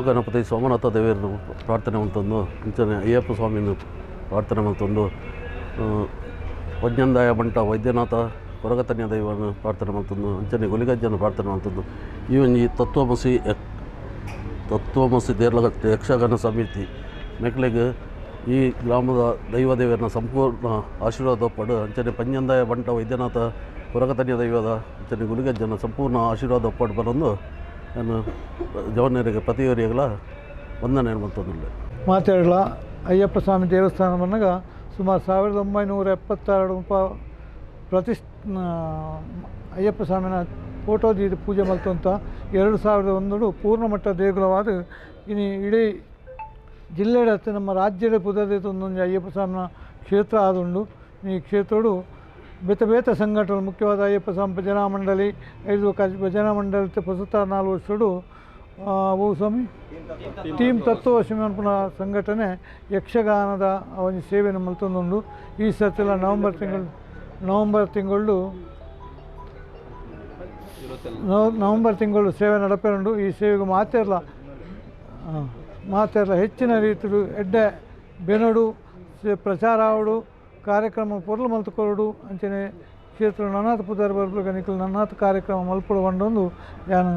ಮಹಾಗಣಪತಿ ಸೋಮನಾಥ ದೇವಿಯನ್ನು ಪ್ರಾರ್ಥನೆ ಮಾಡ್ತಂದು ಇಂಚನೆ ಅಯ್ಯಪ್ಪ ಸ್ವಾಮಿಯನ್ನು ಪ್ರಾರ್ಥನೆ ಮಾಡ್ತಂದು ವಜ್ಞಂದಾಯ ಬಂಟ ವೈದ್ಯನಾಥ ಕೊರಗತನ್ಯ ದೈವವನ್ನು ಪ್ರಾರ್ಥನೆ ಮಾಡ್ತಂದು ಅಂಚನೆ ಗುಲಿಗಜ್ಜನ್ನು ಪ್ರಾರ್ಥನೆ ಮಾಡ್ತಂದು ಈ ಒಂಜಿ ತತ್ವಮಸಿ ತತ್ವಮಸಿ ದೇರ್ಲಗಟ್ಟೆ ಯಕ್ಷಗಾನ ಸಮಿತಿ ಮೆಕ್ಲೆಗ್ ಈ ಗ್ರಾಮದ ದೈವದೇವರನ್ನ ಸಂಪೂರ್ಣ ಆಶೀರ್ವಾದ ಪಡು ಅಂಚನೆ ಪಂಜಂದಾಯ ಬಂಟ ವೈದ್ಯನಾಥ ಕೊರಗತನ್ಯ ದೈವದ ಅಂಚನೆ ಗುಲಿಗಜ್ಜನ ಸಂಪೂರ್ಣ ಆಶೀರ್ವಾದ ಪಡು ಬರೋದು ನಾನು ಜವನರಿಗೆ ಪತಿಯವರಿಗೆಲ್ಲ ವಂದನೆ ಮಾಡ್ತಂದಿಲ್ಲ. ಮಾತಾಡಲ ಅಯ್ಯಪ್ಪ ಸ್ವಾಮಿ ದೇವಸ್ಥಾನ ಬಂದಾಗ ಸುಮಾರು ಸಾವಿರದ ಒಂಬೈನೂರ ಎಪ್ಪತ್ತೆರಡು ಪ ಪ್ರತಿಷ್ ಅಯ್ಯಪ್ಪ ಸ್ವಾಮಿನ ಫೋಟೋದಿ ಪೂಜೆ ಮಲ್ತಂತ ಎರಡು ಸಾವಿರದ ಒಂದು ಪೂರ್ಣಮಟ್ಟ ದೇಗುಲವಾದ ಇನ್ನು ಇಡೀ ಜಿಲ್ಲೆಡೆ ನಮ್ಮ ರಾಜ್ಯದ ಪುದದ ಒಂದೊಂದು ಅಯ್ಯಪ್ಪ ಸ್ವಾಮಿನ ಕ್ಷೇತ್ರ ಆದುಂಡು ಈ ಕ್ಷೇತ್ರಡು ಬೇತೆ ಬೇತೆ ಸಂಘಟನೆ ಮುಖ್ಯವಾದ ಅಯ್ಯಪ್ಪ ಸ್ವಾಮಿ ಭಜನಾ ಮಂಡಳಿ, ಐದು ಭಜನಾ ಮಂಡಳಿ ಪ್ರಸ್ತುತ ನಾಲ್ಕು ವರ್ಷಡು ಓ ಸ್ವಾಮಿ, ಟೀಮ್ ತತ್ವ ಅನ್ಪುನ ಸಂಘಟನೆ ಯಕ್ಷಗಾನದ ಒಂದು ಸೇವೆಯನ್ನು ಮಲ್ತೊಂದುಂಡು ಈ ಸರ್ತಿಲ ನವಂಬರ್ ತಿಂಗಳು ನವಂಬರ್ ತಿಂಗಳು, ನವ- ನವಂಬರ್ ತಿಂಗಳು ಸೇವೆ ನಡಪೆರುಂಡು. ಈ ಸೇವೆಗೆ ಮಾತೆರ್ಲ ಮಾತೆರ್ಲ ಹೆಚ್ಚಿನ ರೀತಿಲು ಎಡ್ಡೆ, ಬೆನಡು, ಪ್ರಚಾರ ಆವಡು. ಕಾರ್ಯಕ್ರಮ ಪೊರ್ಲು మలుతుకోడు ಅಂಚನೆ ಕ್ಷೇತ್ರ ನನ್ನಾಥ ಪುದಾರ ಬರ್ಬಲು ಗಣಿಕಲು ನನ್ನಾಥ ಕಾರ್ಯಕ್ರಮ ಮಲ್ಪಡು ಒಂದೊಂದು ಯಾನು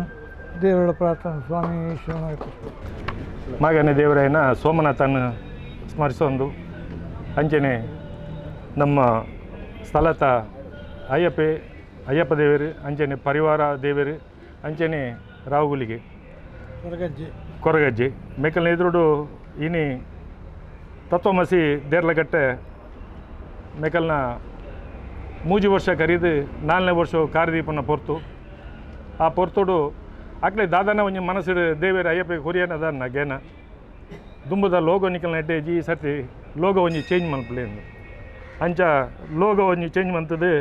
ದೇವರ ಪ್ರಾರ್ಥನೆ. ಸ್ವಾಮಿ ಶಿವನಾಯಕ ಮಗನ ದೇವರಾಯನ ಸೋಮನಾಥನ ಸ್ಮರಿಸೊಂದು. ಅಂಚನೆ ನಮ್ಮ ಸ್ಥಳತ ಅಯ್ಯಪ್ಪೆ ಅಯ್ಯಪ್ಪ ದೇವರು ಅಂಚನೆ ಪರಿವಾರ ದೇವರು ಅಂಚನೆ ರಾಹುಲಿಗೆ ಕೊರಗಜ್ಜೆ. ಕೊರಗಜ್ಜೆ. ಮೇಕಲ್ನ ಎದುರುಡು ಇನಿ ತತ್ವಮಸಿ ದೇರ್ಲಗಟ್ಟೆ ಮೇಕಲ್ನ ಮೂಜಿ ವರ್ಷ ಕರೀದು ನಾಲ್ನೇ ವರ್ಷ ಕಾರ್ದೀಪನ ಪೊರ್ತು. ಆ ಪೊರ್ತುಡು ಅಕ್ಲೆ ದಾದಾನ ಒಂಜಿ ಮನಸ್ಸಿಡು ದೇವೇರ ಅಯ್ಯಪ್ಪ ಕೊರಿಯನ ಅದ ಗೇನ ದುಂಬದ ಲೋಗೋ ನಿಕಲ್ನ ಎಡ್ಡೆ ಈ ಸರ್ತಿ ಲೋಗೋ ಒಂಜಿ ಚೇಂಜ್ ಮಲ್ಪಲೆ ಅಂಚ ಲೋಗೋ ಒಂಜಿ ಚೇಂಜ್ ಮಂತದು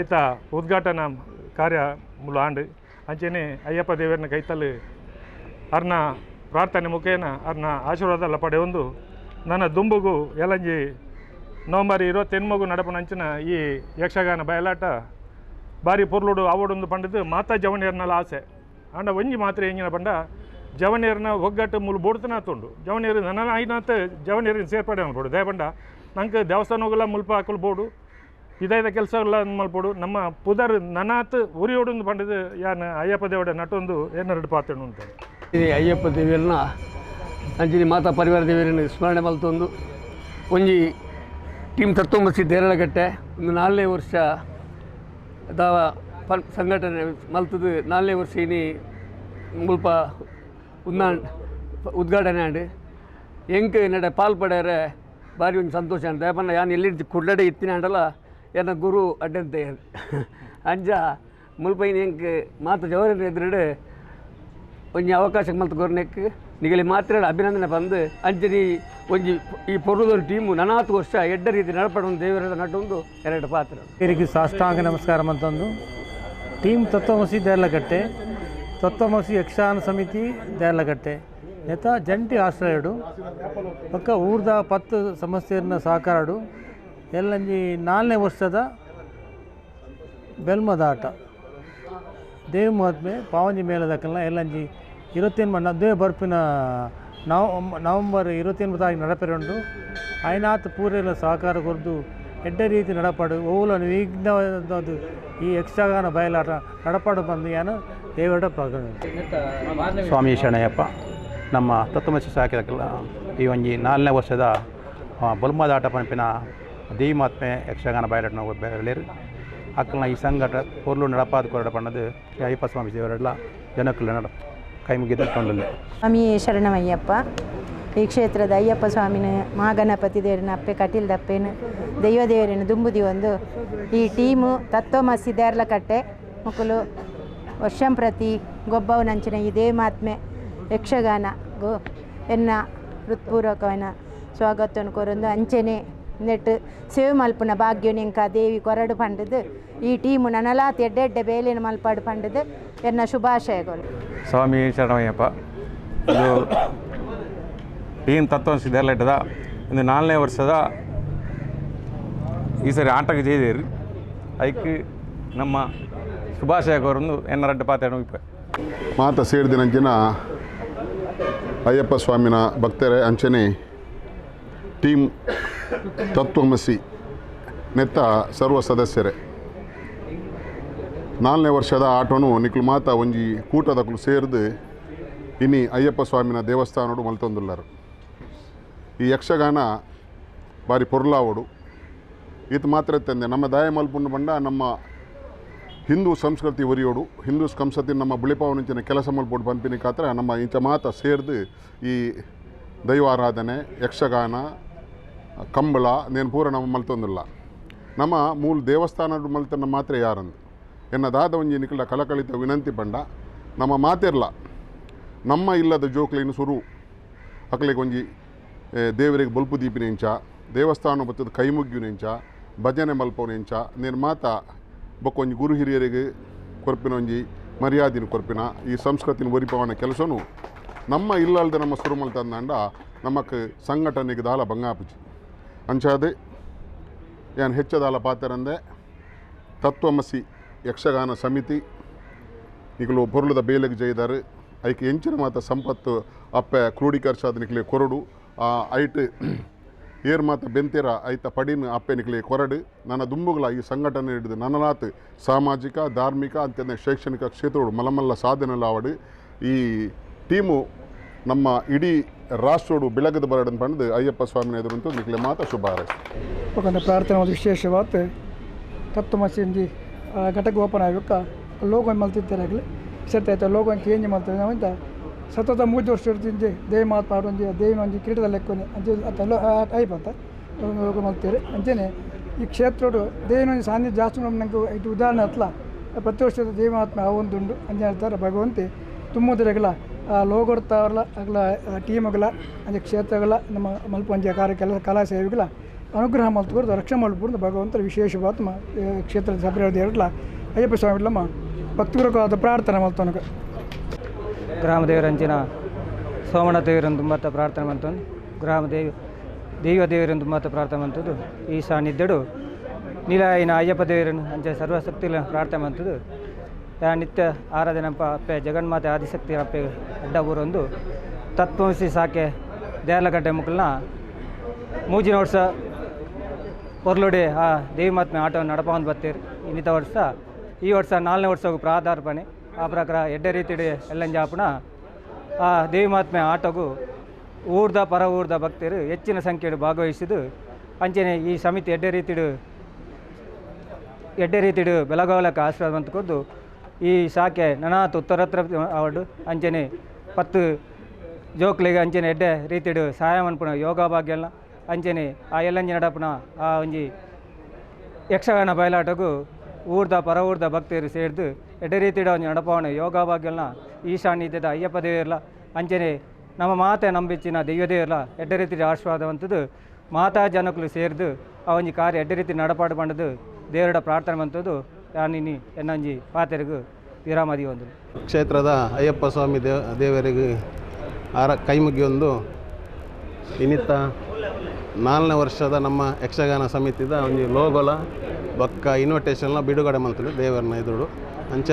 ಐತ ಉದ್ಘಾಟನಾ ಕಾರ್ಯ ಮುಲ ಆಂಡ್ ಅಂಚೆನೆ ಅಯ್ಯಪ್ಪ ದೇವರನ್ನ ಕೈತಲ್ಲಿ ಅರ್ನ ಪ್ರಾರ್ಥನೆ ಮುಖೇನ ಅರ್ನ ಆಶೀರ್ವಾದ ಪಡೆಯೊಂದು ನನ್ನ ದುಂಬುಗು ಎಲಂಜಿ ನವಂಬರ್ ಇರುವತ್ತೆನ್ಮಗು ನಡಪನಂಚಿನ ಈ ಯಕ್ಷಗಾನ ಬಯಲಾಟ ಬಾರಿ ಪೊರ್ಲುಡು ಅವಡೊಂದು ಪಂಡದು ಮಾತಾ ಜವನೇರ್ನಲ್ಲ ಆಸೆ. ಅಂಡ ಒಂಜಿ ಮಾತ್ರ ಎಂಜಿನ ಪಂಡ ಜವನೇರ್ನ ಒಗ್ಗಟ್ಟು ಮುಲು ಬೋಡ್ತನ ತುಂಡು. ಜವನಿಯರು ನನ್ನ ಐನಾತ್ ಜವನೇರಿನ ಸೇರ್ಪಡೆ ಅನ್ಬೋದು ದಯ ಪಂಡ ನಂಗೆ ಹೋಗಲ್ಲ ಮುಲ್ಪ ಹಾಕಲು ಬೋಡು. ಇದಾಯ್ದ ಕೆಲಸಗಳ ಮಲ್ಪೋಡು ನಮ್ಮ ಪುದರ್ ನನಾತ್ ಉರಿಯೋಡೊಂದು ಪಂಡದು ಯಾನ ಅಯ್ಯಪ್ಪ ದೇವಡ ನಟೊಂದು ಏನೆರಡು ಪಾತ್ರ ಅಂತ ಈ ಅಯ್ಯಪ್ಪ ದೇವಿಯನ್ನ ಅಂಜಿನಿ ಮಾತಾ ಪರಿವಾರ ದೇವಿಯರನ್ನು ಸ್ಮರಣೆ ಮಲ್ತೊಂದು. ಒಂಜಿ ಟೀಮ್ ತತ್ವಮಸಿ ದೇರಳಗಟ್ಟೆ ಒಂದು ನಾಲ್ನೇ ವರ್ಷ ದಾವ ಪನ್ ಸಂಘಟನೆ ಮಲ್ತದು ನಾಲ್ನೇ ವರ್ಷ ಇನಿ ಮುಲ್ಪ ಉನ್ನಾ ಉದ್ಘಾಟನೆ ಆಂಡು ಎಂಕ್ ನಡೆ ಪಾಲ್ಪಡ್ಯಾರೆ ಭಾರಿ ಒಂದು ಸಂತೋಷ ಅಂತ ಯಾಪನ್ನ ಯಾನ್ ಎಲ್ಲಿ ಕುಡ್ಲಡೆ ಇತ್ತಿನ ಅಂಡಲ್ಲ, ಏನ ಗುರು ಅಡ್ಡಂತ ಅಂಜ ಮುಲ್ಪ ಇನ್ ಎಂಕ್ ಮಾತು ಜವರ ಎದುರುಡು ಒಂಜಿ ಅವಕಾಶ ಮಲ್ತು ಕೊರ್ನೆಕ್ ನಿಗಲಿ ಮಾತ್ರ ಅಭಿನಂದನೆ ಬಂದು ಅಂಜನಿ ಒಂಜಿ ಈ ಪೊರ್ಲದೊಂದು ಟೀಮು ನನಾತ್ ವರ್ಷ ಎಡ್ಡ ರೀತಿ ನಡಪಡೊಂದು ದೇವರದ ನಟೊಂದು ಎರಡು ಪಾತ್ರ. ಇವರಿಗೆ ಸಾಷ್ಟಾಂಗ ನಮಸ್ಕಾರ ಅಂತಂದು ಟೀಮ್ ತತ್ವಮಸಿ ದೇರ್ಲಕಟ್ಟೆ ತತ್ವಮಸಿ ಯಕ್ಷಾನ ಸಮಿತಿ ದೇರ್ಲಕಟ್ಟೆ ನೆತ ಜಂಟಿ ಆಶ್ರಯಡು, ಪಕ್ಕ ಊರ್ದ ಪತ್ತು ಸಮಸ್ಯೆಯನ್ನು ಸಾಕಾರಡು. ಎಲ್ಲಂಜಿ ನಾಲ್ನೇ ವರ್ಷದ ಬೆಲ್ಮದಾಟ. ದೇವ್ ಮಹಾತ್ಮೆ, ಪಾವಂಜಿ ಮೇಲದಕ್ಕಲ್ಲ ಎಲ್ಲಂಜಿ ಇರುತ್ತೇನು ಮಣ್ಣ, ಅದೇ ಬರ್ಪಿನ ನವ ನವಂಬರ್ ಇರುತ್ತೇನು ತಾರೀಕು ನಡಪೆರುಂಡು ಐನಾತ್ ಪೂರೈಲ ಸಹಕಾರ ಕೊರ್ದು ಎಡ್ಡ ರೀತಿ ನಡಪಾಡು. ಓವುలను ವಿಘ್ನವಾದದ್ದು ಈ ಯಕ್ಷಗಾನ ಬಯಲಾಟ ನಡಪಾಡು ಬಂದು ಏನು ದೇವರ ಪ್ರಕರಣ ಸ್ವಾಮಿ ಶರಣಯ್ಯಪ್ಪ, ನಮ್ಮ ತತ್ವಮಸಿ ಶಾಖೆಗಳ ಈ ಒಂಜಿ ನಾಲ್ನೇ ವರ್ಷದ ಬಲ್ಮದಾಟ ಪಂಪಿನ ದೇವಿಮಾತ್ಮೆ ಯಕ್ಷಗಾನ ಬಯಲಾಟ ನಾವು ಅಕ್ಕಲ್ನ ಈ ಸಂಘಟ ಪೊರ್ಲು ನಡಪಾದ ಕೊರಡ ಪಣ್ಣದು ಅಯ್ಯಪ್ಪ ಸ್ವಾಮಿ ದೇವರೆಲ್ಲ ಜನಕ್ಕಲ್ಲ ನಡ ಕೈ ಮುಗಿದ ಕೊಂಡಲ್ಲಿ ಸ್ವಾಮಿ ಶರಣಮಯ್ಯಪ್ಪ, ಈ ಕ್ಷೇತ್ರದ ಅಯ್ಯಪ್ಪ ಸ್ವಾಮಿನ ಮಹಾಗಣಪತಿ ದೇವರನ್ನ ಅಪ್ಪೆ, ಕಟೀಲ್ ದಪ್ಪೇನು ದೈವ ದೇವರನ್ನು ದುಂಬುದಿ ಒಂದು, ಈ ಟೀಮು ತತ್ವಮಸಿ ದೇರ್ಲಕಟ್ಟೆ, ಮುಕುಲು ವರ್ಷಂ ಪ್ರತಿ ಗೊಬ್ಬವ ನಂಚಿನ ಈ ದೇವಮಾತ್ಮೆ ಯಕ್ಷಗಾನ, ಗೋ, ಎನ್ನ ಹೃತ್ಪೂರ್ವಕವನ ಸ್ವಾಗತವನ್ನು ಕೊರೊಂದು ಅಂಚನೆ ನೆಟ್ ಸೇವೆ ಮಲ್ಪುನ ಭಾಗ್ಯ ನಿಂಕ ದೇವಿ ಕೊರಡು ಪಂಡದು, ಈ ಟೀಮು ನನಲಾತ್ ಎಡ್ಡೆಡ್ಡೆ ಬೇಲಿನ ಮಲ್ಪಾಡು ಪಂಡದು ಎನ್ನ ಶುಭಾಶಯಗಳು. ಸ್ವಾಮಿ ಶರಣಯ್ಯಪ್ಪ ಇದು ಟೀಮ್ ತತ್ವ ಸಿದ್ಧರ್ಲೆಟ್ಟದ ಇದು ನಾಲ್ನೇ ವರ್ಷದ ಈ ಸರಿ ಆಟಕ್ಕೆ ಜೈದೇರಿ ಅದಕ್ಕೆ ನಮ್ಮ ಶುಭಾಶಯ ಕೋರೊಂದು ಎನ್ನ ರಡ್ಡ ಪಾತ್ರೆ ಇಪ್ಪ ಮಾತ ಸೇರಿದಿನಂಚಿನ ಅಯ್ಯಪ್ಪ ಸ್ವಾಮಿನ ಭಕ್ತರೇ ಅಂಚನೆ ಟೀಮ್ ತತ್ವಮಸಿ ನೆತ್ತ ಸರ್ವ ಸದಸ್ಯರೇ. ನಾಲ್ನೇ ವರ್ಷದ ಆಟೋನು ನಿಕ್ಲು ಮಾತ ಒಂಜಿ ಕೂಟದಕ್ಕಲು ಸೇರಿದು ಇನಿ ಅಯ್ಯಪ್ಪ ಸ್ವಾಮಿನ ದೇವಸ್ಥಾನಡು ಮಲ್ತೊಂದುಲ್ಲರು. ಈ ಯಕ್ಷಗಾನ ಬಾರಿ ಪೊರ್ಲಾವಡು. ಇದು ಮಾತ್ರ ತಂದೆ, ನಮ್ಮ ದಾಯ ಮಲ್ಪುಂಡು ಬಂಡ ನಮ್ಮ ಹಿಂದೂ ಸಂಸ್ಕೃತಿ ಒರಿಯೋಡು. ಹಿಂದೂ ಸಂಸ್ಕೃತಿ ನಮ್ಮ ಬುಳಿಪಾವನಿಂಚಿನ ಕೆಲಸ ಮಲ್ಪೊಡು ಪಂಪಿನಿ ಕಾತ್ರ ನಮ್ಮ ಇಂಚ ಮಾತ ಸೇರ್ದು ಈ ದೈವಾರಾಧನೆ, ಯಕ್ಷಗಾನ, ಕಂಬಳ ನೇನು ಪೂರ ನಮ್ಮ ಮಲ್ತೊಂದಿಲ್ಲ. ನಮ್ಮ ಮೂಲ ದೇವಸ್ಥಾನ ಮಲ್ತನ ಮಾತ್ರ ಯಾರಂದು? ಎನ್ನದಾದ ಒಂಜಿ ನಿಕಲ ಕಲಕಳಿತ ವಿನಂತಿ ಪಂಡ, ನಮ್ಮ ಮಾತೆರ್ಲ, ನಮ್ಮ ಇಲ್ಲದ ಜೋಕ್ಲೆನ್ ಸುರು. ಅಕ್ಲೆಗೆ ಒಂಜಿ ದೇವರಿಗೆ ಬಲ್ಪು ದೀಪಿನೆಂಚ ದೇವಸ್ಥಾನ ಬತ್ತದ ಕೈ ಮುಗ್ಗಿನೆಂಚ ಭಜನೆ ಮಲ್ಪವನೆಂಚ ನೀನು ಮಾತ ಬೊಕ್ಕೊಂಜಿ ಗುರು ಹಿರಿಯರಿಗೆ ಕೊರ್ಪಿನ ಒಂಜಿ ಮರ್ಯಾದಿನ ಕೊರ್ಪಿನ, ಈ ಸಂಸ್ಕೃತಿನ ಒರಿಪವನ ಕೆಲಸನು ನಮ್ಮ ಇಲ್ಲಲ್ದೆ ನಮ್ಮ ಸುರುಮಲ್ ತಂದಾಂಡ ನಮಕ್ ಸಂಘಟನೆಗೆ ದಾಲ ಬಂಗಾಪುಜಿ ಅಂಚಾದೆ ಏನು ಹೆಚ್ಚದಾಲ ಪಾತೆರಂದೆ ತತ್ವಮಸಿ ಯಕ್ಷಗಾನ ಸಮಿತಿ, ಈಗಲೂ ಪೊರ್ಲದ ಬೇಲೆಗೆ ಜೈದಾರು ಐಕೆ ಎಂಚಿನ ಮಾತ ಸಂಪತ್ತು ಅಪ್ಪೆ ಕ್ರೋಢೀಕರಿಸಾದ ನಿಕ್ಲೆ ಕೊರಡು, ಆ ಐಟ್ ಏರ್ ಮಾತ ಬೆಂತೆರ ಐತ ಪಡಿನ ಅಪ್ಪೆ ನಿಕ್ಲೆ ಕೊರಡು. ನನ್ನ ದುಂಬುಗಳ ಈ ಸಂಘಟನೆ ಹಿಡಿದು ನನ್ನಲಾತ್ ಸಾಮಾಜಿಕ, ಧಾರ್ಮಿಕ ಅಂತಂದ ಶೈಕ್ಷಣಿಕ ಕ್ಷೇತ್ರಗಳು ಮಲಮಲ್ಲ ಸಾಧನೆ ಲಾವಡು ಈ ಟೀಮು ನಮ್ಮ ಇಡೀ ರಾಷ್ಟ್ರೋಡು ಬೆಳಗದ ಬರಡನ್ ಪಂದು ಅಯ್ಯಪ್ಪ ಸ್ವಾಮಿ ಎದುರಂತೂ ನಿಕ್ಲೆ ಮಾತ ಶುಭ ಹಾರೈಸಿ ಪ್ರಾರ್ಥನೆ ಒಂದು ವಿಶೇಷವಾದ ತತ್ವಮಸಿಂದಿ ಘಟಕ ಓಪನ್ ಆಗಬೇಕ ಲೋಗೋ ಮಲ್ತಿದ್ದಾಗಲಿ ಸೆಟ್ ಆಯ್ತು? ಲೋಗೋ ಚೇಂಜ್ ಮಾಡ್ತಾರೆ? ನಾವಂತ ಸತತ ಮೂರು ವರ್ಷ ಇರ್ತಿದ್ದೆ ದೇವಿ ಮಾತಾಡೊಂದು ದೇವಿ ಒಂದು ಕಿರೀಟದ ಲೆಕ್ಕನೆ ಅಂತ ಟೈಪ್ ಅಂತ ಲೋಗ ಮಲ್ತೀರಿ ಅಂಚೆನೆ ಈ ಕ್ಷೇತ್ರ ದೇವಿನ ಒಂದು ಸಾನ್ನಿಧ್ಯ ಜಾಸ್ತಿ ನಂಗೆ ಇದು ಉದಾಹರಣೆ ಹತ್ಲ ಪ್ರತಿ ವರ್ಷದ ದೇವಿ ಮಹಾತ್ಮ ಆವೊಂದುಂಡು ಅಂತ ಹೇಳ್ತಾರೆ, ಭಗವಂತಿ ತುಂಬುದಿರಗಲ ಲೋಗೊಡ್ತಾವಲ್ಲ ಅಗಲ ಟೀಮ್ಗಳ ಅಂದರೆ ಕ್ಷೇತ್ರಗಳ ನಮ್ಮ ಮಲ್ಪಂಚೆ ಕಾರ್ಯ ಕೆಲಸ ಕಲಾ ಸೇವೆಗಳ ಅನುಗ್ರಹ ಮಲ್ತುಕೊಂಡು ರಕ್ಷಣೆ ಮಾಡ್ಬೋದು ಭಗವಂತರ ವಿಶೇಷ ಮ ಈ ಕ್ಷೇತ್ರದ ಸಭೆ ಎರಡ್ಲ ಅಯ್ಯಪ್ಪ ಸ್ವಾಮಿ ಇಡ್ಲಮ್ಮ ಭಕ್ತಿಪೂರ್ವಕವಾದ ಪ್ರಾರ್ಥನೆ ಮಲ್ತವನಿಗೆ ಗ್ರಾಮದೇವರಂಚಿನ ಸೋಮಣ ದೇವರನ್ನು ತುಂಬತ್ತ ಪ್ರಾರ್ಥನೆ ಮಂತಂದು ಗ್ರಾಮದೇವಿ ದೇವ, ದೈವ ದೇವರನ್ನು ತುಂಬತ್ತ ಪ್ರಾರ್ಥನೆ ಮಂತದ್ದು ಈ ಸಾನ್ನಿಧ್ಯಡು ನೀಲಾಯಿನ ಅಯ್ಯಪ್ಪ ದೇವರನ್ನು ಅಂಚೆ ಸರ್ವಶಕ್ತಿ ಪ್ರಾರ್ಥನೆ ಮಂತದ್ದು ಯಾ ನಿತ್ಯ ಆರಾಧನೆಪ್ಪ ಅಪ್ಪೆ ಜಗನ್ಮಾತೆ ಆದಿಶಕ್ತಿ ಅಪ್ಪೆ ಅಡ್ಡ ಊರೊಂದು ತತ್ವಂಸಿ ಸಾಕೆ ದೇರ್ಲಗಡ್ಡೆ ಮುಕ್ಕಲ್ನ ಮೂಜಿನ ವರ್ಷ ಪೊರ್ಲುಡೆ, ಆ, ದೇವಿ ಮಾತ್ಮೆ ಆಟವನ್ನು ನಡಪಂದು ಬರ್ತೀರಿ ಇನ್ನಿತ ವರ್ಷ. ಈ ವರ್ಷ ನಾಲ್ನೇ ವರ್ಷಕ್ಕೆ ಪ್ರಾಧಾರ್ಪಣೆ. ಆ ಪ್ರಕಾರ ಎಡ್ಡೆ ರೀತಿಡಿ ಎಲ್ಲಂಜಾಪುಣ. ಆ, ದೇವಿ ಮಾತ್ಮೆ ಆಟಗೂ ಊರ್ದ ಪರ ಊರ್ದ ಭಕ್ತರು ಹೆಚ್ಚಿನ ಸಂಖ್ಯೆಯಲ್ಲಿ ಭಾಗವಹಿಸಿದ್ದು, ಅಂಚನೆ ಈ ಸಮಿತಿ ಎಡ್ಡೆ ರೀತಿಡು ಎಡ್ಡೆ ರೀತಿಡು ಬೆಳಗಾವಲಕ್ಕೆ ಆಶೀರ್ವಾದ ಕೊದ್ದು, ಈ ಶಾಖೆ ನನಾತ್ ಉತ್ತರತ್ರ ಅವಡು ಅಂಚನೆ ಪತ್ತು ಜೋಕ್ಲಿಗೆ ಅಂಚನೆ ಎಡ್ಡೆ ರೀತಿಡು ಸಹಾಯ ಮಾಡ್ಕೊಂಡು ಯೋಗ ಭಾಗ್ಯಲ್ಲ ಅಂಚನೆ ಆ ಎಲ್ಲಂಜಿ ನಡಪ್ಪನ ಆ ಒಂಜಿ ಯಕ್ಷಗಾನ ಬಯಲಾಟಗೂ ಊರ್ದ ಪರ ಊರ್ದ ಭಕ್ತರು ಸೇರಿದು ಎಡೆ ರೀತಿಡ ಒಂದು ನಡಪವಣ ಯೋಗ ಭಾಗ್ಯಲ್ನ ಈ ಸಾನ್ನಿಧ್ಯದ ಅಯ್ಯಪ್ಪ ದೇವರ್ಲ ಅಂಚನೆ ನಮ್ಮ ಮಾತೆ ನಂಬಿಚ್ಚಿನ ದೈವ ದೇವರ್ಲ ಎಡೆ ರೀತಿ ಆಶೀರ್ವಾದವಂತದ್ದು, ಮಾತಾ ಜನಕ್ಕೂ ಸೇರಿದು ಆ ಒಂಜಿ ಕಾರ್ಯ ಎಡ್ಡೆ ರೀತಿ ನಡಪಾಡು ಬಂಡದು ದೇವರಡ ಪ್ರಾರ್ಥನೆ ಬಂತದ್ದು ಯಾನಿನಿ ಎನ್ನಂಜಿ ಪಾತೆರಿಗೂ ವಿರಾಮದಿ ಒಂದು. ಕ್ಷೇತ್ರದ ಅಯ್ಯಪ್ಪ ಸ್ವಾಮಿ ದೇವ, ದೇವರಿಗೆ ಆರ ಕೈಮುಗಿಯೊಂದು ಇನ್ನಿತ್ತ ನಾಲ್ನೇ ವರ್ಷದ ನಮ್ಮ ಯಕ್ಷಗಾನ ಸಮಿತಿದ ಒಂದು ಲೋಗೋಲ, ಬಕ್ಕ ಇನ್ವಿಟೇಷನ್ಲ ಬಿಡುಗಡೆ ಮಾಡ್ತಾರೆ ದೇವರನ್ನ ಎದುರು.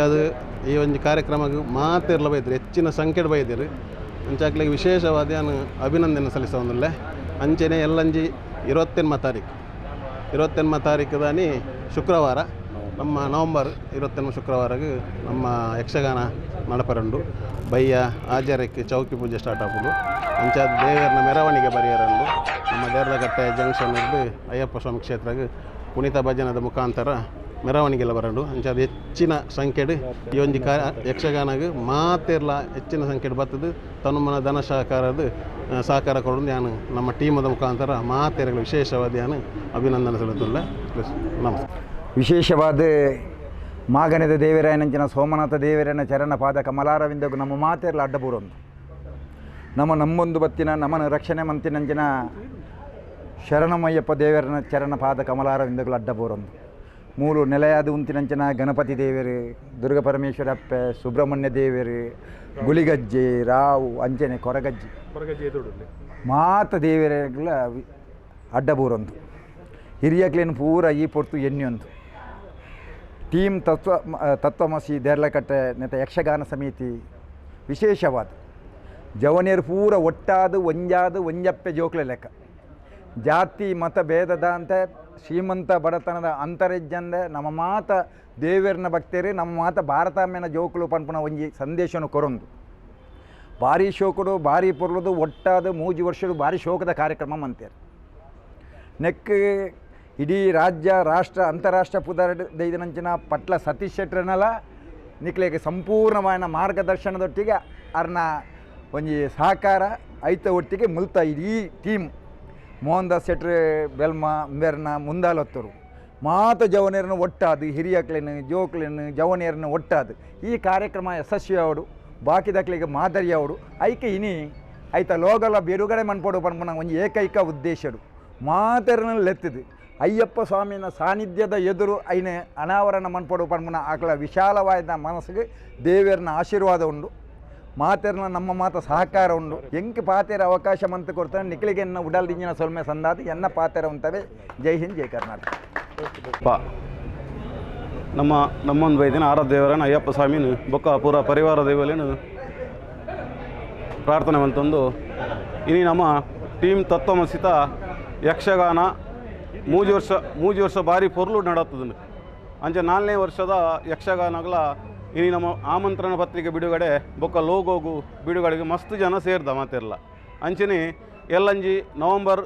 ಅದು ಈ ಒಂದು ಕಾರ್ಯಕ್ರಮಕ್ಕೆ ಮಾತಿರ್ಲ ಬೈದ್ರಿ, ಹೆಚ್ಚಿನ ಸಂಖ್ಯೆ ಬೈದಿರಿ. ಅಂಚಾಕ್ಲಿಗೆ ವಿಶೇಷವಾದ ಅಭಿನಂದನೆ ಸಲ್ಲಿಸೋದಿಲ್ಲ ಅಂಚೆನೆ ಎಲ್ಲಂಜಿ, ಇರುವತ್ತೆನ್ಮ ತಾರೀಕು. ಇರುವತ್ತೆನ್ಮ ತಾರೀಕದಾನಿ ಶುಕ್ರವಾರ. ನಮ್ಮ ನವಂಬರ್ ಇರುವತ್ತೆನ್ಮ ಶುಕ್ರವಾರಕ್ಕೆ ನಮ್ಮ ಯಕ್ಷಗಾನ ನಡಪರಂಡು ಬಯ್ಯ ಆಚಾರ್ಯಕ್ಕೆ ಚೌಕಿ ಪೂಜೆ ಸ್ಟಾರ್ಟ್ ಆಗ್ಬೋದು. ಅಂಚಾದ ದೇವರನ್ನ ಮೆರವಣಿಗೆ ಬರೆಯರಂಡು. ನಮ್ಮ ದೇರ್ಲಗಟ್ಟೆ ಜಂಕ್ಷನ್ ಇದ್ದು ಅಯ್ಯಪ್ಪ ಸ್ವಾಮಿ ಕ್ಷೇತ್ರಕ್ಕೆ ಪುನೀತ ಭಜನದ ಮುಖಾಂತರ ಮೆರವಣಿಗೆಲ್ಲ ಬರಂಡು ಅಂಚಾದ ಹೆಚ್ಚಿನ ಸಂಖ್ಯೆಡು ಈ ಒಂದು ಕಾ ಯಕ್ಷಗಾನಗೆ ಮಾತಿರ್ಲ ಹೆಚ್ಚಿನ ಸಂಖ್ಯೆಡು ಬರ್ತದೆ. ತನುಮನ ಧನ ಸಹಕಾರದ ಸಹಕಾರ ಕೊಡೋದು ನಾನು ನಮ್ಮ ಟೀಮದ ಮುಖಾಂತರ ಮಾತೆರಗಳು ವಿಶೇಷವಾದ ನಾನು ಅಭಿನಂದನೆ ಸಲ್ಲಿಸುಲ್ಲ ನಮಸ್ತೆ ವಿಶೇಷವಾದ ಮಾಗನದ ದೇವರಾಯನಂಚಿನ ಸೋಮನಾಥ ದೇವರನ ಚರಣ ಪಾದ ಕಮಲಾರವಿಂದಗೂ ನಮ್ಮ ಮಾತೆರ್ಲ ಅಡ್ಡಬೂರೊಂದು. ನಮ್ಮ ನಮ್ಮೊಂದು ಬತ್ತಿನ ನಮ್ಮನ ರಕ್ಷಣೆ ಮಂತಿನಂಚಿನ ಶರಣಮಯ್ಯಪ್ಪ ದೇವರನ ಚರಣ ಪಾದ ಕಮಲಾರವಿಂದಗಳು ಅಡ್ಡಬೂರೊಂದು. ಮೂಲು ನೆಲೆಯಾದ ಉಂತಿನಂಚಿನ ಗಣಪತಿ ದೇವರು ದುರ್ಗ ಪರಮೇಶ್ವರ ಅಪ್ಪೆ ಸುಬ್ರಹ್ಮಣ್ಯ ದೇವರು ಗುಳಿಗಜ್ಜೆ ರಾವು ಅಂಜನೆ ಕೊರಗಜ್ಜೆ. ಮಾತ ದೇವರಗಳ ಅಡ್ಡಬೂರೊಂದು. ಹಿರಿಯಕ್ಲೇನು ಪೂರ ಈ ಪೊರ್ತು ಎನ್ನಿಯೊಂದು ಟೀಮ್ ತತ್ವ ತತ್ವಮಸಿ ದೇರ್ಲಕಟ್ಟೆ ನೆತ ಯಕ್ಷಗಾನ ಸಮಿತಿ ವಿಶೇಷವಾದ. ಜವನೇರು ಪೂರ ಒಟ್ಟಾದು, ಒಂಜಾದು, ಒಂಜಪ್ಪೆ ಜೋಕ್ಲೆ ಲೆಕ್ಕ. ಜಾತಿ, ಮತ ಭೇದದ ಅಂತ, ಶ್ರೀಮಂತ ಬಡತನದ ಅಂತರಿಜ್ಜಂದ, ನಮ್ಮ ಮಾತ ದೇವೇರ್ನ ಭಕ್ತೇರಿ, ನಮ್ಮ ಮಾತ ಭಾರತಾಮ್ಯನ ಜೋಕುಲು ಪನ್ಪುನ ಒಂಜಿ ಸಂದೇಶನು ಕೊರೊಂದು. ಭಾರಿ ಶೋಕಡು, ಭಾರಿ ಪೊರ್ಲುದು, ಒಟ್ಟಾದ, ಮೂಜಿ ವರ್ಷದ ಭಾರಿ ಶೋಕದ ಕಾರ್ಯಕ್ರಮ ಅಂತೇರಿ ನೆಕ್ ಇಡೀ ರಾಜ್ಯ, ರಾಷ್ಟ್ರ ಅಂತಾರಾಷ್ಟ್ರ ಪುದರ್ ದೈದನಂಚಿನ ಪಟ್ಲ ಸತೀಶ್ ಶೆಟ್ಟರನ್ನೆಲ್ಲ ನಿಕ್ಲೆಗೆ ಸಂಪೂರ್ಣವಾದ ಮಾರ್ಗದರ್ಶನದೊಟ್ಟಿಗೆ ಅರ್ನ ಒಂಜಿ ಸಹಕಾರ ಐತ ಒಟ್ಟಿಗೆ ಮುಲ್ತ ಇಡೀ ಟೀಮ್. ಮೋಹನ್ ದಾಸ್ ಶೆಟ್ರ್, ಬೆಲ್ಮ ಬೆರ್ನ ಮುಂದಾಲೊತ್ತರು. ಮಾತ ಜವನಿಯರನ್ನು ಒಟ್ಟಾದು ಹಿರಿಯಕ್ಲೇನು ಜೋಕ್ಲೇನು ಜವನಿಯರನ್ನು ಒಟ್ಟಾದು. ಈ ಕಾರ್ಯಕ್ರಮ ಯಶಸ್ವಿ ಅವಡು ಬಾಕಿದಕ್ಲಿಗೆ ಮಾದರಿ ಅವರು ಐಕೆ ಇನಿ ಐತ ಲೋಗಲ ಬಿಡುಗಡೆ ಮನ್ಪೋಡು ಪನ್ಪುನ ಒಂದು ಏಕೈಕ ಉದ್ದೇಶರು ಮಾತರನಲ್ಲಿ ಲೆತ್ತದು. ಅಯ್ಯಪ್ಪ ಸ್ವಾಮಿನ ಸಾನ್ನಿಧ್ಯದ ಎದುರು ಐನೆ ಅನಾವರಣ ಮನ್ಪಡು ಪನ್ಪುನ ಆಕಳ ವಿಶಾಲವಾದ ಮನಸ್ಸಿಗೆ ದೇವಿಯರನ್ನ ಆಶೀರ್ವಾದ ಉಂಡು. ಮಾತೆರ್ನ ನಮ್ಮ ಮಾತ ಸಹಕಾರ ಉಂಡು. ಎಂಕೆ ಪಾತೆರ ಅವಕಾಶ ಮಂತ್ ಕೊಡ್ತಾನೆ. ನಿಕ್ಲಿಗೆ ಎನ್ನ ಉಡಲ್ ದಿಂಜಿನ ಸೊಲ್ಮೆ ಸಂದಾದ ಎನ್ನ ಪಾತೆರ ಉಂತವೆ ಜೈ ಹಿಂದ್, ಜೈ ಕರ್ನಾಟಕ. ನಮ್ಮ ನಮ್ಮೊಂದು ಬೈದಿನ ಆರ ದೇವರನ್ನ ಅಯ್ಯಪ್ಪ ಸ್ವಾಮಿನ ಬೊಕ್ಕ ಪೂರ ಪರಿವಾರ ದೇವಲೇನು ಪ್ರಾರ್ಥನೆ ಮಂತಂದು. ಇನಿ ನಮ್ಮ ಟೀಮ್ ತತ್ವಮಸಿತ ಯಕ್ಷಗಾನ ಮೂಜಿ ವರ್ಷ ಮೂಜಿ ವರ್ಷ ಬಾರಿ ಪೊರ್ಲು ನಡತ್ತದನ್ನು ಅಂಚೆ ನಾಲ್ನೇ ವರ್ಷದ ಯಕ್ಷಗಾನಗಳ ಇನಿ ನಮ್ಮ ಆಮಂತ್ರಣ ಪತ್ರಿಕೆ ಬಿಡುಗಡೆ, ಬೊಕ್ಕ ಲೋಗೋಗು ಬಿಡುಗಡೆಗೆ ಮಸ್ತ್ ಜನ ಸೇರ್ದ ಮಾತಿರಲ್ಲ ಅಂಚನೆ ಎಲ್ಲಂಜಿ ನವಂಬರ್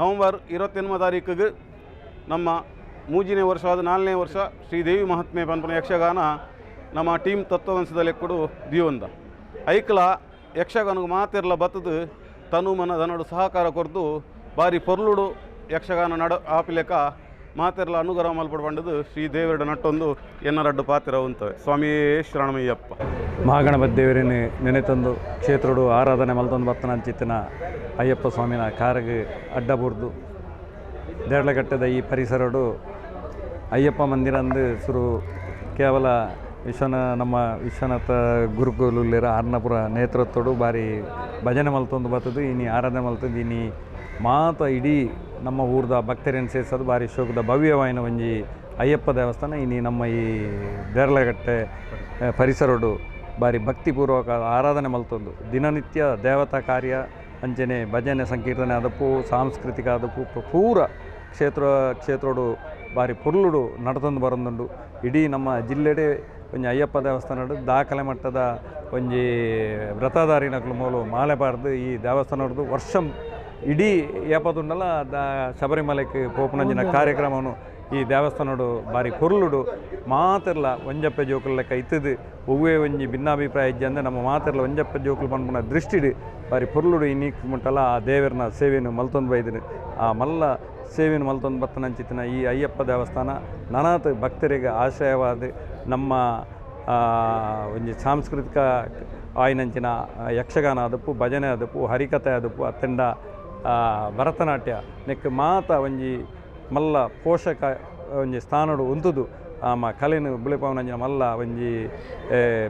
ನವಂಬರ್ ಇರುವತ್ತೆನ್ಮ ತಾರೀಕಿಗೆ ನಮ್ಮ ಮೂಜಿನೇ ಆದ ನಾಲ್ನೇ ವರ್ಷ ಶ್ರೀದೇವಿ ಮಹಾತ್ಮೆ ಪನ್ಪನ ಯಕ್ಷಗಾನ ನಮ್ಮ ಟೀಮ್ ತತ್ವವಂಶದಲ್ಲಿ ಕೊಡು ದಿವಂದ. ಐಕ್ಲ ಯಕ್ಷಗಾನಕ್ಕೆ ಮಾತಿರಲ್ಲ ಬತ್ತದು ತನು ಮನ ದನಡು ಸಹಕಾರ ಕೊರ್ದು ಬಾರಿ ಪೊರ್ಲುಡು ಯಕ್ಷಗಾನ ನಡ ಆಪಿಲೆಕ ಮಾತೆರ್ಲ ಅನುಗ್ರಹ ಮಲ್ಪಡ್ಬಂಡದು ಶ್ರೀ ದೇವರಡ ನಟ್ಟೊಂದು ಎನ್ನರಡ್ಡು ಪಾತ್ರ ಉಂತವೆ ಸ್ವಾಮಿಯೇ ಶರಣಮಯ್ಯಪ್ಪ. ಮಹಾಗಣಪತಿ ದೇವರಿನ ನೆನೆತಂದು ಕ್ಷೇತ್ರಡು ಆರಾಧನೆ ಮಲ್ತೊಂದು ಬತ್ತನಂಚಿತ್ತಿನ ಅಯ್ಯಪ್ಪ ಸ್ವಾಮಿನ ಕಾರಿಗೆ ಅಡ್ಡ ಬುರ್ದು ದೇರ್ಲಗಟ್ಟದ ಈ ಪರಿಸರಡು ಅಯ್ಯಪ್ಪ ಮಂದಿರ ಅಂದು ಸುರು ಕೇವಲ ವಿಶ್ವನ ನಮ್ಮ ವಿಶ್ವನಾಥ ಗುರುಕುಲಿರ ಅರ್ನಪುರ ನೇತೃತ್ವಡು ಬಾರಿ ಭಜನೆ ಮಲ್ತೊಂದು ಬರ್ತದು ಇನಿ ಆರಾಧನೆ ಮಲ್ತದ್ದು. ಇನಿ ಮಾತ ಇಡೀ ನಮ್ಮ ಊರ್ದ ಭಕ್ತರನ್ನು ಸೇರಿಸೋದು ಭಾರಿ ಶೋಕದ ಭವ್ಯವಾಯಿನ ಒಂಜಿ ಅಯ್ಯಪ್ಪ ದೇವಸ್ಥಾನ, ಇನ್ನು ನಮ್ಮ ಈ ದೇರ್ಲಗಟ್ಟೆ ಪರಿಸರಡು ಭಾರಿ ಭಕ್ತಿಪೂರ್ವಕ ಆರಾಧನೆ ಮಲ್ತೊಂದು. ದಿನನಿತ್ಯ ದೇವತಾ ಕಾರ್ಯ ಅಂಚನೆ ಭಜನೆ, ಸಂಕೀರ್ತನೆ ಅದಪ್ಪು ಸಾಂಸ್ಕೃತಿಕ ಅದಪ್ಪು ಪೂರ ಕ್ಷೇತ್ರ, ಕ್ಷೇತ್ರಡು ಬಾರಿ ಪುರ್ಲುಡು ನಡತೊಂದು ಬರೊಂದುಂಡು. ಇಡೀ ನಮ್ಮ ಜಿಲ್ಲೆಡೆ ಒಂಜಿ ಅಯ್ಯಪ್ಪ ದೇವಸ್ಥಾನಡು ದಾಖಲೆ ಮಟ್ಟದ ಒಂಜಿ ವ್ರತಧಾರಿನಕ್ಲು ಮೂಲು ಮಾಲೆ ಬಾರ್ದು ಈ ದೇವಸ್ಥಾನದ್ದು ವರ್ಷ ಇಡೀ ಏಪದುಂಡಲ್ಲ ದ ಶಬರಿಮಲೆಗೆ ಪೋಪುನಂಜಿನ ಕಾರ್ಯಕ್ರಮವನ್ನು ಈ ದೇವಸ್ಥಾನಡು ಬಾರಿ ಪೊರ್ಲುಡು ಮಾತೆರ್ಲ ಒಂಜಪ್ಪ ಜೋಕುಲ ಲೆಕ್ಕ ಇತ್ತದು ಒವ್ವೇ ಒಂಜಿ ಭಿನ್ನಾಭಿಪ್ರಾಯ ಇಜ್ಜಿ ಅಂದರೆ ನಮ್ಮ ಮಾತೆರ್ಲ ಒಂಜಪ್ಪ ಜೋಕುಲು ಪನ್ಪುನ ದೃಷ್ಟಿಡು ಬಾರಿ ಪೊರ್ಲುಡು ಇನ್ನೀಕ್ ಮುಟ್ಟಲ್ಲ ಆ ದೇವರನ್ನ ಸೇವೆಯನ್ನು ಮಲ್ತೊಂದು ಬೈದಿರು ಆ ಮಲ್ಲ ಸೇವೆಯನ್ನು ಮಲ್ತೊಂದು ಬತ್ತನಂಚಿತ್ತಿನ ಈ ಅಯ್ಯಪ್ಪ ದೇವಸ್ಥಾನ ನನಾತ್ ಭಕ್ತರಿಗೆ ಆಶ್ರಯವಾದ ನಮ್ಮ ಒಂಜಿ ಸಾಂಸ್ಕೃತಿಕ ಆಯ್ನಂಚಿನ ಯಕ್ಷಗಾನ ಅದಪ್ಪು ಭಜನೆ ಅದಪ್ಪು ಹರಿಕಥೆ ಅದಪ್ಪು ಅತ್ತಂಡ ಭರತನಾಟ್ಯ, ನೆಕ್ ಮಾತ ಒಂಜಿ ಮಲ್ಲ ಪೋಷಕ ಒಂಜಿ ಸ್ಥಾನಡು ಉಂತುದು. ಆಮ ಕಲೆನು ಬುಳಿಪವನಂಜಿನ ಮಲ್ಲ ಒಂಜಿ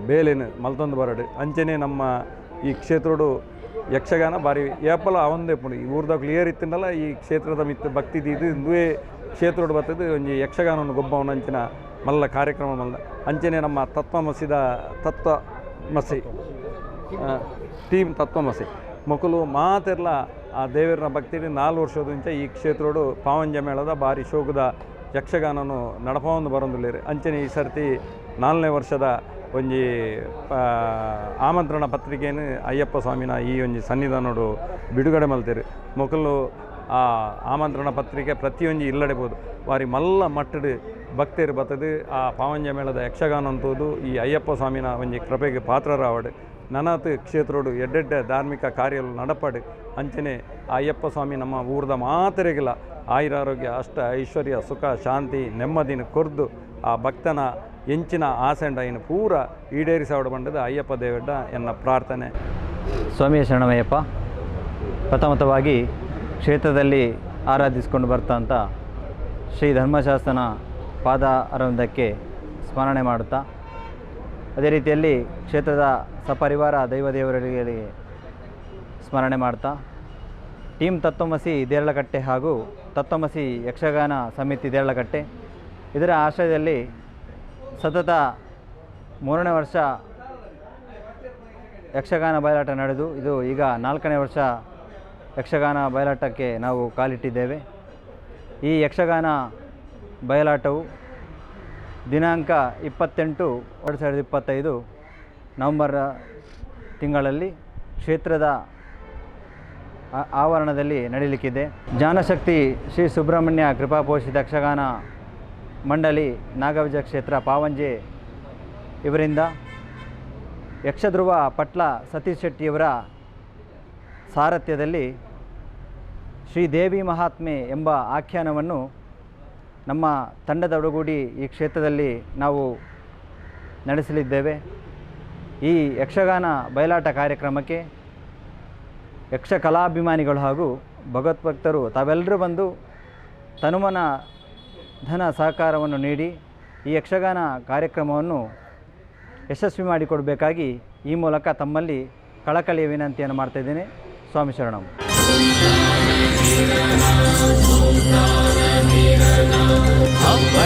ಬೇಲೆನು ಮಲ್ತೊಂದು ಬರಡು. ಅಂಚನೆ ನಮ್ಮ ಈ ಕ್ಷೇತ್ರಡು ಯಕ್ಷಗಾನ ಬಾರಿ ಏಪಲ ಅವಂದೇ ಪುಣಿ ಈ ಊರ್ದಾಗ ಕ್ಲಿಯರ್ ಇತ್ತಿಂದಲ್ಲ ಈ ಕ್ಷೇತ್ರದ ಮಿತ್ ಭಕ್ತಿ ಇದು ಇಂದುವೇ ಕ್ಷೇತ್ರಡು ಬರ್ತದೆ ಒಂಜಿ ಯಕ್ಷಗಾನವನ್ನು ಗೊಬ್ಬವನಂಚಿನ ಮಲ್ಲ ಕಾರ್ಯಕ್ರಮ ಮಲ್ಲ. ಅಂಚನೆ ನಮ್ಮ ತತ್ವಮಸಿದ ತತ್ವ ಮಸಿ ಟೀಮ್ ತತ್ವಮಸಿ. ಮೊಕಲು ಮಾತೆರ್ಲ ಆ ದೇವರನ ಭಕ್ತಿಯಲ್ಲಿ ನಾಲ್ಕು ವರ್ಷದಿಂದ ಈ ಕ್ಷೇತ್ರಡು ಪಾವಂಜ ಮೇಳದ ಬಾರಿ ಶೋಕದ ಯಕ್ಷಗಾನನು ನಡಪವೊಂದು ಬರೊಂದುಲ್ಲೇರು ಅಂಚನೆ ಈ ಸರ್ತಿ ನಾಲ್ಕನೇ ವರ್ಷದ ಒಂಜಿ ಆಮಂತ್ರಣ ಪತ್ರಿಕೆಯನ್ನು ಅಯ್ಯಪ್ಪ ಸ್ವಾಮಿನ ಈ ಒಂಜಿ ಸನ್ನಿಧಾನೋಡು ಬಿಡುಗಡೆ ಮಲ್ತೇರು ಮೊಕಲು ಆ ಆಮಂತ್ರಣ ಪತ್ರಿಕೆ ಪ್ರತಿಯೊಂದು ಇಲ್ಲಡೆಬೋದು. ವಾರಿ ಮಲ್ಲ ಮಟ್ಟಡು ಭಕ್ತರು ಬತ್ತದು ಆ ಪಾವಂಜ ಮೇಳದ ಯಕ್ಷಗಾನ ಅಂತೋದು ಈ ಅಯ್ಯಪ್ಪ ಸ್ವಾಮಿನ ಒಂಜಿ ಕೃಪೆಗೆ ಪಾತ್ರರಾವಡು. ನನಾತ್ ಕ್ಷೇತ್ರಡು ಎಡ್ಡೆಡ್ಡ ಧಾರ್ಮಿಕ ಕಾರ್ಯಗಳು ನಡಪಡಿ. ಅಂಚನೆ ಅಯ್ಯಪ್ಪ ಸ್ವಾಮಿ ನಮ್ಮ ಊರದ ಮಾತರೆಗಿಲ್ಲ. ಆಯುರಾರೋಗ್ಯ, ಅಷ್ಟ ಐಶ್ವರ್ಯ, ಸುಖ, ಶಾಂತಿ, ನೆಮ್ಮದಿನ ಕೊರ್ದು ಆ ಭಕ್ತನ ಎಂಚಿನ ಆಸೆಂಡ ಇನ್ನು ಪೂರ ಈಡೇರಿಸಾವಡ ಬಂಡದ ಅಯ್ಯಪ್ಪ ದೇವಡ್ಡ ಎನ್ನ ಪ್ರಾರ್ಥನೆ. ಸ್ವಾಮಿಯ ಶರಣಮಯ್ಯಪ್ಪ, ಪ್ರಥಮತವಾಗಿ ಕ್ಷೇತ್ರದಲ್ಲಿ ಆರಾಧಿಸಿಕೊಂಡು ಬರ್ತಂಥ ಶ್ರೀ ಧರ್ಮಶಾಸ್ತ್ರನ ಪಾದ ಅರವಿಂದಕ್ಕೆ ಸ್ಮರಣೆ ಮಾಡುತ್ತಾ ಅದೇ ರೀತಿಯಲ್ಲಿ ಕ್ಷೇತ್ರದ ಸಪರಿವಾರ ದೈವದೇವರಿಗೆ ಸ್ಮರಣೆ ಮಾಡ್ತಾ, ಟೀಮ್ ತತ್ವಮಸಿ ದೇರಳಕಟ್ಟೆ ಹಾಗೂ ತತ್ವಮಸಿ ಯಕ್ಷಗಾನ ಸಮಿತಿ ದೇರಳಕಟ್ಟೆ ಇದರ ಆಶ್ರಯದಲ್ಲಿ ಸತತ ಮೂರನೇ ವರ್ಷ ಯಕ್ಷಗಾನ ಬಯಲಾಟ ನಡೆದು, ಇದು ಈಗ ನಾಲ್ಕನೇ ವರ್ಷ ಯಕ್ಷಗಾನ ಬಯಲಾಟಕ್ಕೆ ನಾವು ಕಾಲಿಟ್ಟಿದ್ದೇವೆ. ಈ ಯಕ್ಷಗಾನ ಬಯಲಾಟವು ದಿನಾಂಕ ಇಪ್ಪತ್ತೆಂಟು, ಎರಡು ಸಾವಿರದ ಇಪ್ಪತ್ತೈದು ನವಂಬರ್ ತಿಂಗಳಲ್ಲಿ ಕ್ಷೇತ್ರದ ಆವರಣದಲ್ಲಿ ನಡೀಲಿಕ್ಕಿದೆ. ಜ್ಞಾನಶಕ್ತಿ ಶ್ರೀ ಸುಬ್ರಹ್ಮಣ್ಯ ಕೃಪಾಪೋಷಿತ ಯಕ್ಷಗಾನ ಮಂಡಳಿ, ನಾಗವಿಜಯ ಕ್ಷೇತ್ರ, ಪಾವಂಜೆ ಇವರಿಂದ ಯಕ್ಷಧ್ರುವ ಪಟ್ಲ ಸತೀಶ್ ಶೆಟ್ಟಿಯವರ ಸಾರಥ್ಯದಲ್ಲಿ ಶ್ರೀ ದೇವಿ ಮಹಾತ್ಮೆ ಎಂಬ ಆಖ್ಯಾನವನ್ನು ನಮ್ಮ ತಂಡದ ಒಡಗೂಡಿ ಈ ಕ್ಷೇತ್ರದಲ್ಲಿ ನಾವು ನಡೆಸಲಿದ್ದೇವೆ. ಈ ಯಕ್ಷಗಾನ ಬಯಲಾಟ ಕಾರ್ಯಕ್ರಮಕ್ಕೆ ಯಕ್ಷ ಕಲಾಭಿಮಾನಿಗಳು ಹಾಗೂ ಭಗವದ್ಭಕ್ತರು ತಾವೆಲ್ಲರೂ ಬಂದು ತನುಮನ ಧನ ಸಹಕಾರವನ್ನು ನೀಡಿ ಈ ಯಕ್ಷಗಾನ ಕಾರ್ಯಕ್ರಮವನ್ನು ಯಶಸ್ವಿ ಮಾಡಿಕೊಡಬೇಕಾಗಿ ಈ ಮೂಲಕ ತಮ್ಮಲ್ಲಿ ಕಳಕಳಿಯ ವಿನಂತಿಯನ್ನು ಮಾಡ್ತಾ ಇದ್ದೇನೆ. ಸ್ವಾಮಿ ಶರಣಂ. Hallelujah.